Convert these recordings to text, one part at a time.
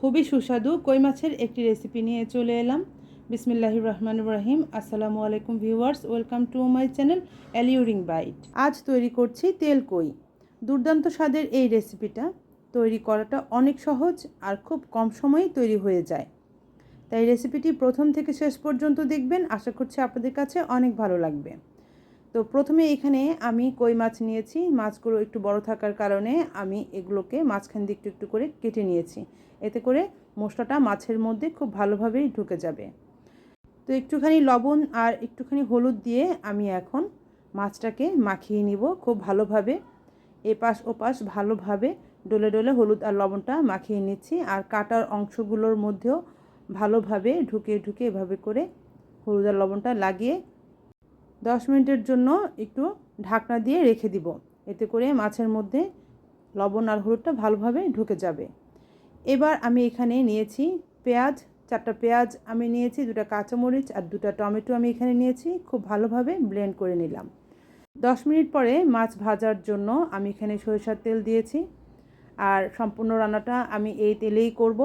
খুবই সুস্বাদু কই মাছের একটি রেসিপি নিয়ে চলে এলাম। বিসমিল্লাহ রহমান রহিম। আসসালামু আলাইকুম viewers welcome to my channel alluring bite আজ তৈরি করছি তেল কই। দুর্দান্ত স্বাদের এই রেসিপিটা তৈরি করাটা অনেক সহজ আর খুব কম সময়েই তৈরি হয়ে যায়। তাই রেসিপিটি প্রথম থেকে শেষ পর্যন্ত দেখবেন। আশা করছি আপনাদের কাছে অনেক ভালো লাগবে। তো প্রথমে এখানে আমি কই মাছ নিয়েছি। মাছগুলো একটু বড় থাকার কারণে আমি এগুলোকে মাঝখান দিয়ে একটু একটু করে কেটে নিয়েছি। এতে করে মশলাটা মাছের মধ্যে খুব ভালোভাবেই ঢুকে যাবে। তো একটুখানি লবণ আর একটুখানি হলুদ দিয়ে আমি এখন মাছটাকে মাখিয়ে নিব খুব ভালোভাবে। এপাশ ওপাশ ভালোভাবে ডলে ডলে হলুদ আর লবণটা মাখিয়ে নিচ্ছি আর কাটার অংশগুলোর মধ্যেও ভালোভাবে ঢুকে ঢুকে এভাবে করে হলুদ আর লবণটা লাগিয়ে দশ মিনিটের জন্য একটু ঢাকনা দিয়ে রেখে দিব। এতে করে মাছের মধ্যে লবণ আর হলুদটা ভালোভাবে ঢুকে যাবে। এবার আমি এখানে নিয়েছি পেঁয়াজ, চারটা পেঁয়াজ আমি নিয়েছি, দুটা কাঁচামরিচ আর দুটা টমেটো আমি এখানে নিয়েছি, খুব ভালোভাবে ব্লেন্ড করে নিলাম। দশ মিনিট পরে মাছ ভাজার জন্য আমি এখানে সরিষার তেল দিয়েছি আর সম্পূর্ণ রান্নাটা আমি এই তেলেই করব।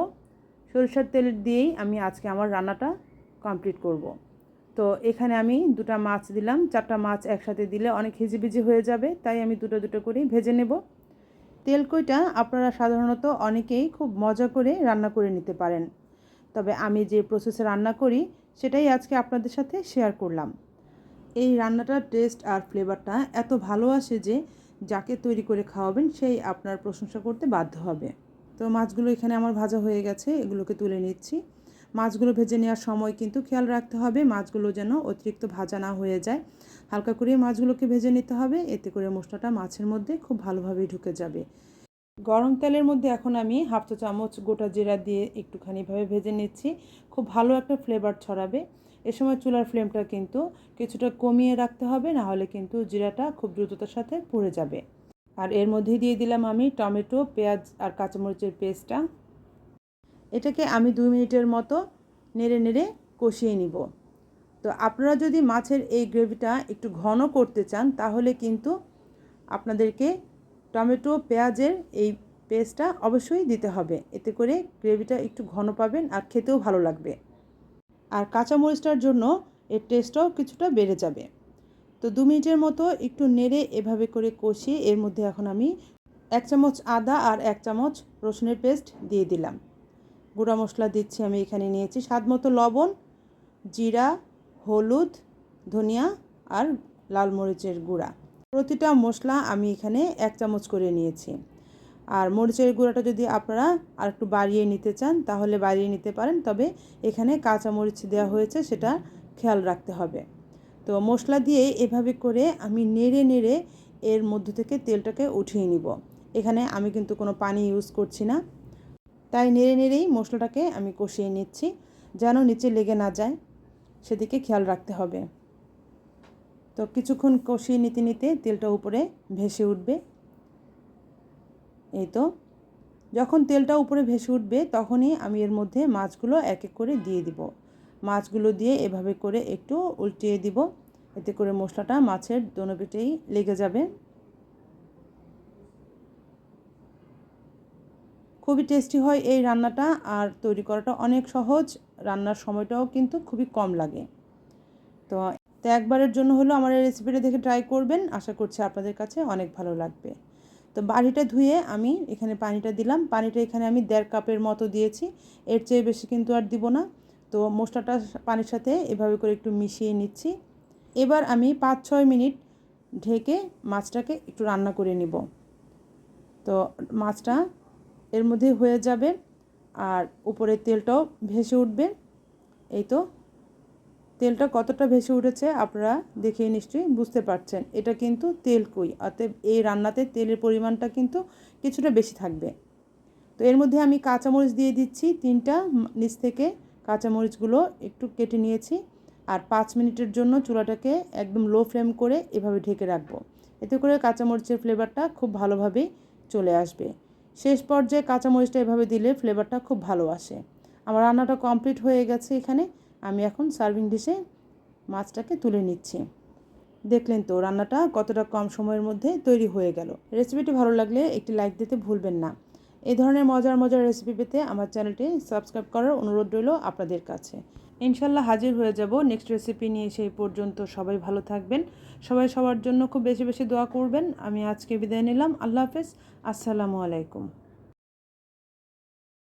সরিষার তেল দিয়েই আমি আজকে আমার রান্নাটা কমপ্লিট করব। তো এখানে আমি দুটা মাছ দিলাম। চারটা মাছ একসাথে দিলে অনেক হিজিবিজি হয়ে যাবে, তাই আমি দুটো দুটো করেই ভেজে নেব। তেলকইটা আপনারা সাধারণত অনেকেই খুব মজা করে রান্না করে নিতে পারেন। তবে আমি যে প্রসেসে রান্না করি, সেটাই আজকে আপনাদের সাথে শেয়ার করলাম। এই রান্নাটার টেস্ট আর ফ্লেভারটা এত ভালো আসে যে, যাকে তৈরি করে খাওয়াবেন সেই আপনার প্রশংসা করতে বাধ্য হবে। তো মাছগুলো এখানে আমার ভাজা হয়ে গেছে, এগুলোকে তুলে নিচ্ছি। মাছগুলো ভেজে নেওয়ার সময় কিন্তু খেয়াল রাখতে হবে, মাছগুলো যেন অতিরিক্ত ভাজা না হয়ে যায়। হালকা করে মাছগুলোকে ভেজে নিতে হবে, এতে করে মশলাটা মাছের মধ্যে খুব ভালোভাবে ঢুকে যাবে। গরম তেলের মধ্যে এখন আমি হাফ চা চামচ গোটা জিরা দিয়ে একটুখানিভাবে ভেজে নিচ্ছি, খুব ভালো একটা ফ্লেভার ছড়াবে। এ সময় চুলার ফ্লেমটা কিন্তু কিছুটা কমিয়ে রাখতে হবে, না হলে কিন্তু জিরাটা খুব দ্রুততার সাথে পুড়ে যাবে। আর এর মধ্যে দিয়ে দিলাম আমি টমেটো, পেঁয়াজ আর কাঁচামরিচের পেস্টটা এটাকে আমি দুই মিনিটের মতো নেড়ে নেড়ে কষিয়ে নিব। তো আপনারা যদি মাছের এই গ্রেভিটা একটু ঘন করতে চান, তাহলে কিন্তু আপনাদেরকে টমেটো, পেঁয়াজের এই পেস্টটা অবশ্যই দিতে হবে। এতে করে গ্রেভিটা একটু ঘন পাবেন আর খেতেও ভালো লাগবে। আর কাঁচামরিচটার জন্য এর টেস্টটাও কিছুটা বেড়ে যাবে। তো দু মিনিটের মতো একটু নেড়ে এভাবে করে কষিয়ে এর মধ্যে এখন আমি এক চামচ আদা আর এক চামচ রসুনের পেস্ট দিয়ে দিলাম। গুঁড়া মশলা দিচ্ছি আমি এখানে নিয়েছি। স্বাদ মতো লবণ, জিরা, হলুদ, ধনিয়া আর লাল মরিচের গুঁড়া। প্রতিটা মশলা আমি এখানে এক চামচ করে নিয়েছি। আর মরিচের গুঁড়াটা যদি আপনারা আর একটু বাড়িয়ে নিতে চান, তাহলে বাড়িয়ে নিতে পারেন। তবে এখানে কাঁচা মরিচ দেওয়া হয়েছে, সেটা খেয়াল রাখতে হবে। তো মশলা দিয়ে এভাবে করে আমি নেড়ে নেড়ে এর মধ্য থেকে তেলটাকে উঠিয়ে নিব। এখানে আমি কিন্তু কোনো পানি ইউজ করছি না। তাই নেড়ে নেড়েই মশলাটাকে আমি কষিয়ে নিচ্ছি, যেন নিচে লেগে না যায়। সেদিকে খেয়াল রাখতে হবে। তো কিছুক্ষণ কষিয়ে নিতে নিতে তেলটা উপরে ভেসে উঠবে। এই তো। যখন তেলটা উপরে ভেসে উঠবে, তখনই আমি এর মধ্যে মাছগুলো এক এক করে দিয়ে দিব। মাছগুলো দিয়ে এভাবে করে একটু উল্টিয়ে দিব। এতে করে মশলাটা মাছের দোনো লেগে যাবে। খুবই টেস্টি হয় এই রান্নাটা আর তৈরি করাটা অনেক সহজ। রান্নার সময়টাও কিন্তু খুবই কম লাগে। তো তো একবারের জন্য হলো আমার এই রেসিপিটা দেখে ট্রাই করবেন। আশা করছি আপনাদের কাছে অনেক ভালো লাগবে। তো বাড়িটা ধুয়ে আমি এখানে পানিটা দিলাম। পানিটা এখানে আমি দেড় কাপের মতো দিয়েছি। এর চেয়ে বেশি কিন্তু আর দিব না। তো মশলাটা পানির সাথে এভাবে করে একটু মিশিয়ে নিচ্ছি। এবার আমি পাঁচ ছয় মিনিট ঢেকে মাছটাকে একটু রান্না করে নিব। তো মাছটা এর মধ্যে হয়ে যাবে। আর উপরে তেলটাও ভেসে উঠবে। এই তো, তেলটা কতটা ভেসে উঠেছে আপনারা দেখে নিশ্চয়ই বুঝতে পারছেন। এটা কিন্তু তেল কই, অতএব এই রান্নাতে তেলের পরিমাণটা কিন্তু কিছুটা বেশি থাকবে। তো এর মধ্যে আমি কাঁচামরিচ দিয়ে দিচ্ছি, তিনটা নিচ থেকে কাঁচামরিচগুলো একটু কেটে নিয়েছি। আর পাঁচ মিনিটের জন্য চুলাটাকে একদম লো ফ্লেম করে এভাবে ঢেকে রাখব। এতে করে কাঁচামরিচের ফ্লেভারটা খুব ভালোভাবেই চলে আসবে। শেষ পর্যায়ে কাঁচামরিচটা এভাবে দিলে ফ্লেভারটা খুব ভালো আসে। আমার রান্নাটা কমপ্লিট হয়ে গেছে এখানে। আমি এখন সার্ভিং ডিশে মাছটাকে তুলে নিচ্ছি। দেখলেন তো, রান্নাটা কতটা কম সময়ের মধ্যে তৈরি হয়ে গেল। রেসিপিটি ভালো লাগলে একটি লাইক দিতে ভুলবেন না। এই ধরনের মজার মজার রেসিপি পেতে আমার চ্যানেলটি সাবস্ক্রাইব করার অনুরোধ রইল আপনাদের কাছে। ইনশাল্লাহ হাজির হয়ে যাব। নেক্সট রেসিপি নিয়ে সেই পর্যন্ত সবাই ভালো থাকবেন। সবাই সবার জন্য খুব বেশি বেশি দোয়া করবেন। আমি আজকে বিদায় নিলাম। আল্লাহ হাফেজ। আসসালামু আলাইকুম।